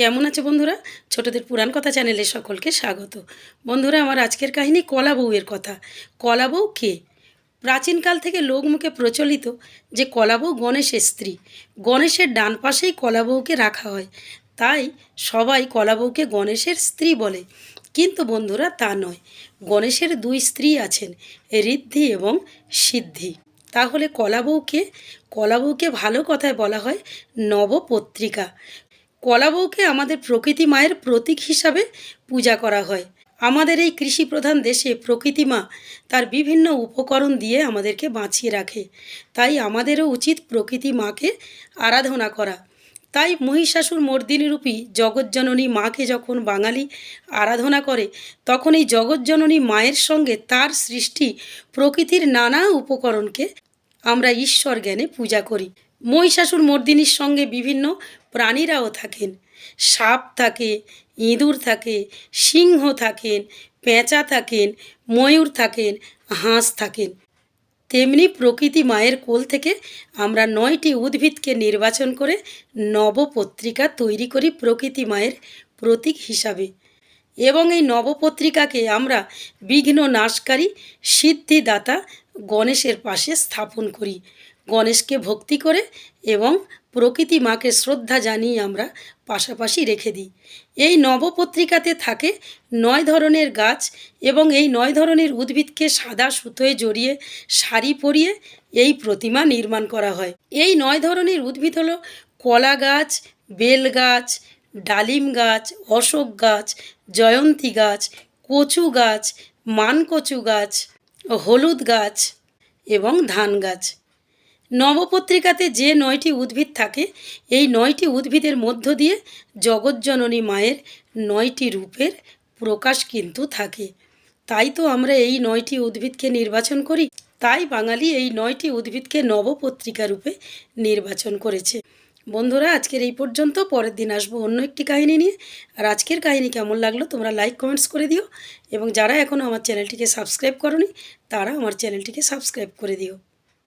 কেমন আছে বন্ধুরা? ছোটদের পুরাণ কথা চ্যানেলে সকলকে স্বাগত। বন্ধুরা, আমার আজকের কাহিনী কলা বউয়ের কথা। কলা বউ কে? প্রাচীনকাল থেকে লোকমুখে প্রচলিত যে কলা বউ গণেশের স্ত্রী। গণেশের ডান পাশেই কলা বউকে রাখা হয়। তাই সবাই কলা বউকে গণেশের স্ত্রী বলে। কিন্তু বন্ধুরা, তা নয়। গণেশের দুই স্ত্রী আছেন, ঋদ্ধি এবং সিদ্ধি। তাহলে কলা বউকে? কলা বউকে ভালো কথায় বলা হয় নবপত্রিকা। কলা বউকে আমাদের প্রকৃতি মায়ের প্রতীক হিসাবে পূজা করা হয়। আমাদের এই কৃষি প্রধান দেশে প্রকৃতি মা তার বিভিন্ন উপকরণ দিয়ে আমাদেরকে বাঁচিয়ে রাখে। তাই আমাদেরও উচিত প্রকৃতি মাকে আরাধনা করা। তাই মহিষাসুর মর্দিনীরূপী জগজ্জননী মাকে যখন বাঙালি আরাধনা করে, তখন এই জগজ্জননী মায়ের সঙ্গে তার সৃষ্টি প্রকৃতির নানা উপকরণকে আমরা ঈশ্বর জ্ঞানে পূজা করি। মহিষাসুর মর্দিনীর সঙ্গে বিভিন্ন প্রাণীরাও থাকেন। সাপ থাকে, ইঁদুর থাকে, সিংহ থাকেন, পেঁচা থাকেন, ময়ূর থাকেন, হাঁস থাকেন। তেমনি প্রকৃতি মায়ের কোল থেকে আমরা নয়টি উদ্ভিদকে নির্বাচন করে নবপত্রিকা তৈরি করি প্রকৃতি মায়ের প্রতীক হিসাবে। এবং এই নবপত্রিকাকে আমরা বিঘ্ন নাশকারী সিদ্ধিদাতা গণেশের পাশে স্থাপন করি। গণেশকে ভক্তি করে এবং প্রকৃতি মাকে শ্রদ্ধা জানিয়ে আমরা পাশাপাশি রেখে দিই। এই নবপত্রিকাতে থাকে নয় ধরনের গাছ এবং এই নয় ধরনের উদ্ভিদকে সাদা সুতোয় জড়িয়ে শাড়ি পরিয়ে এই প্রতিমা নির্মাণ করা হয়। এই নয় ধরনের উদ্ভিদ হলো কলা গাছ, বেল গাছ, ডালিম গাছ, অশোক গাছ, জয়ন্তী গাছ, কচু গাছ, মানকচু গাছ, হলুদ গাছ এবং ধান গাছ। নবপত্রিকাতে যে নয়টি উদ্ভিদ থাকে, এই নয়টি উদ্ভিদের মধ্য দিয়ে জগজ্জননী মায়ের নয়টি রূপের প্রকাশ কিন্তু থাকে। তাই তো আমরা এই নয়টি উদ্ভিদকে নির্বাচন করি। তাই বাঙালি এই নয়টি উদ্ভিদকে নবপত্রিকা রূপে নির্বাচন করেছে। বন্ধুরা, আজকের এই পর্যন্ত। পরের দিন আসব অন্য একটি কাহিনী নিয়ে। আর আজকের কাহিনী কেমন লাগল তোমরা লাইক, কমেন্টস করে দিও। এবং যারা এখনও আমার চ্যানেলটিকে সাবস্ক্রাইব করনি, তারা আমার চ্যানেলটিকে সাবস্ক্রাইব করে দিও।